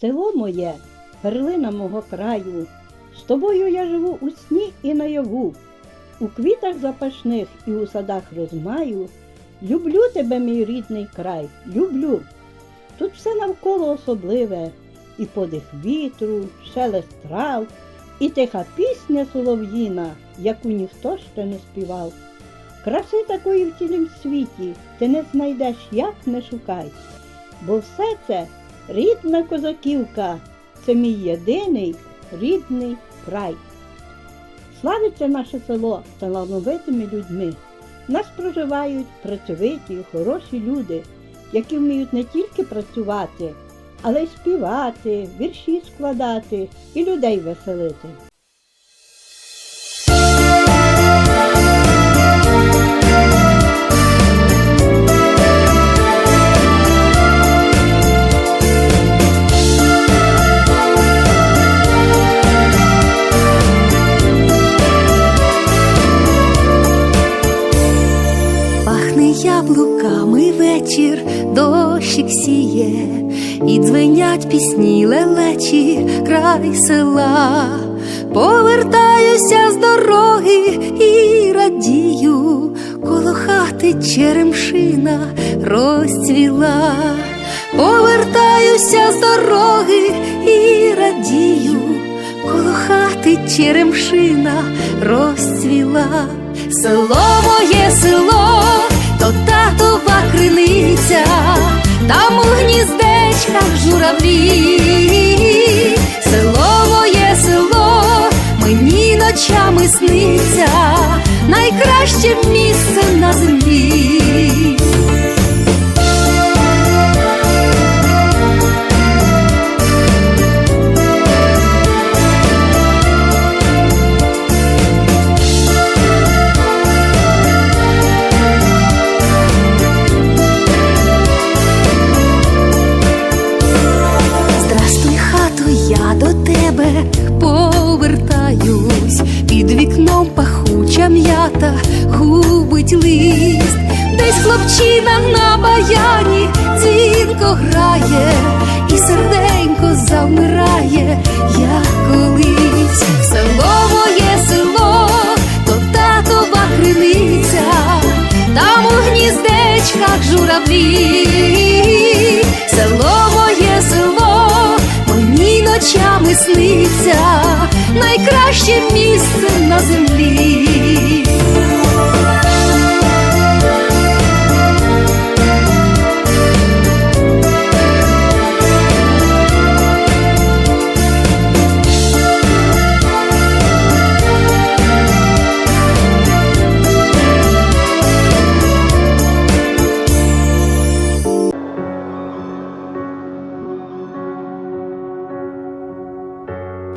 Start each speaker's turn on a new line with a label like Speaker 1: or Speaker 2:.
Speaker 1: Село моє, перлина мого краю, з тобою я живу у сні і наяву, у квітах запашних і у садах розмаю. Люблю тебе, мій рідний край, люблю. Тут все навколо особливе, і подих вітру, шелест трав, і тиха пісня солов'їна, яку ніхто ще не співав. Краси такої в цілім світі ти не знайдеш, як не шукай, бо все це рідна козаківка, це мій єдиний рідний край. Славиться наше село талановитими людьми. Нас проживають працьовиті, хороші люди, які вміють не тільки працювати, але й співати, вірші складати і людей веселити.
Speaker 2: Яблуками вечір, дощик сіє, і дзвенять пісні лелечі край села. Повертаюся з дороги і радію, коло хати черемшина розцвіла. Повертаюся з дороги і радію, коло хати черемшина розцвіла. Село моє село, то татова криниця, там у гніздечках журавлі. Село моє село, мені ночами сниться, найкраще місце на землі. Губить лист, десь хлопчина на баяні дзвінко грає, і серденько завмирає, як колись. Село моє село, то татова криниця, там у гніздечках журавлі. Село моє село, мені ночами сниться, найкраще місце на землі.